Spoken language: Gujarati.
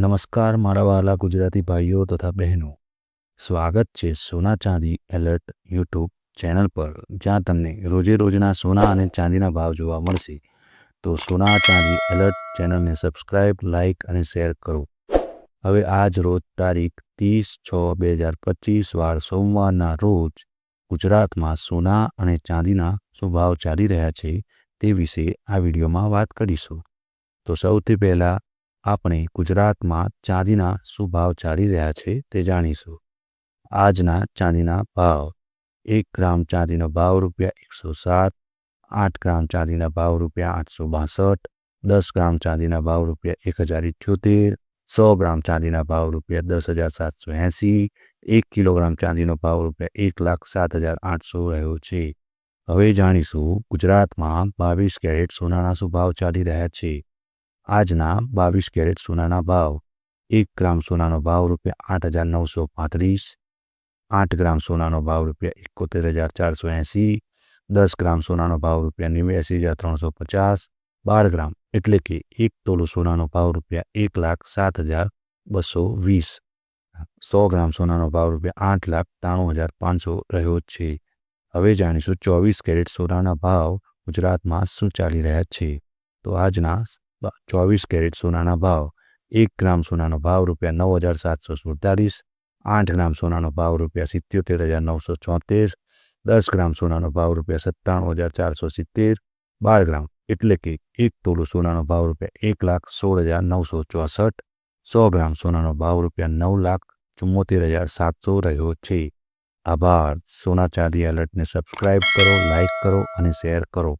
નમસ્કાર મારા વાલા ગુજરાતી ભાઈઓ તથા બહેનો. સ્વાગત છે સોના ચાંદી એલર્ટ યુટ્યુબ ચેનલ પર, જ્યાં તમને રોજે રોજના સોના અને ચાંદીના ભાવ જોવા મળશે. તો સોના ચાંદી એલર્ટ ચેનલને સબસ્ક્રાઇબ, લાઇક અને શેર કરો. હવે આજ રોજ તારીખ ત્રીસ છ બે હજાર પચીસ વાર સોમવારના રોજ ગુજરાતમાં સોના અને ચાંદીના શું ભાવ ચાલી રહ્યા છે તે વિશે આ વિડીયોમાં વાત કરીશું. તો સૌથી પહેલાં આપણે ગુજરાતમાં ચાંદીના શું ભાવ ચાલી રહ્યા છે તે જાણીશું. આજના ચાંદીના ભાવ, એક ગ્રામ ચાંદીનો ભાવ રૂપિયા એકસો સાત, આઠ ગ્રામ ચાંદીના ભાવ રૂપિયા આઠસો બાસઠ, દસ ગ્રામ ચાંદીના ભાવ રૂપિયા એક હજાર ઇઠ્યોતેર, સો ગ્રામ ચાંદીના ભાવ રૂપિયા દસ હજાર સાતસો એંસી, એક કિલોગ્રામ ચાંદીનો ભાવ રૂપિયા એક લાખ સાત હજાર આઠસો રહ્યો છે. હવે જાણીશું ગુજરાતમાં બાવીસ કેરેટ સોનાના શું ભાવ ચાલી રહ્યા છે. આજના બાવીસ કેરેટ સોનાના ભાવ, એક ગ્રામ સોનાનો ભાવ રૂપિયા આઠ હજાર નવસો પાંત્રીસ, આઠ ગ્રામ સોનાનો ભાવ રૂપિયા એકોતેર હજાર ચારસો એંસી, દસ ગ્રામ સોનાનો ભાવ રૂપિયા નેવ્યાસી હજાર ત્રણસો પચાસ, બાર ગ્રામ એટલે કે એક તોલો સોનાનો ભાવ રૂપિયા એક લાખ સાત હજાર બસો વીસ. સો ગ્રામ સોનાનો ભાવ રૂપિયા આઠ લાખ ત્રાણું હજાર પાંચસો રહ્યો છે. હવે જાણીશું ચોવીસ કેરેટ સોનાના ભાવ ગુજરાતમાં શું ચાલી રહ્યા છે. તો આજના ચોવીસ કેરેટ સોનાના ભાવ, એક ગ્રામ સોનાનો ભાવ રૂપિયા નવ હજાર સાતસો સુડતાલીસ આઠ ગ્રામ સોનાનો ભાવ રૂપિયા સિત્યોતેર હજાર નવસો ચોતેર, દસ ગ્રામ સોનાનો ભાવ રૂપિયા સત્તાણું હજાર ચારસો સિત્તેર, બાર ગ્રામ એટલે કે એક તોલું સોનાનો ભાવ રૂપિયા એક લાખ સોળ હજાર નવસો ચોસઠ, સો ગ્રામ સોનાનો ભાવ રૂપિયા નવ લાખ ચુમ્મોતેર હજાર સાતસો રહ્યો છે. આભાર. સોના ચાંદી એલર્ટને સબસ્ક્રાઇબ કરો લાઇક કરો અને શેર કરો.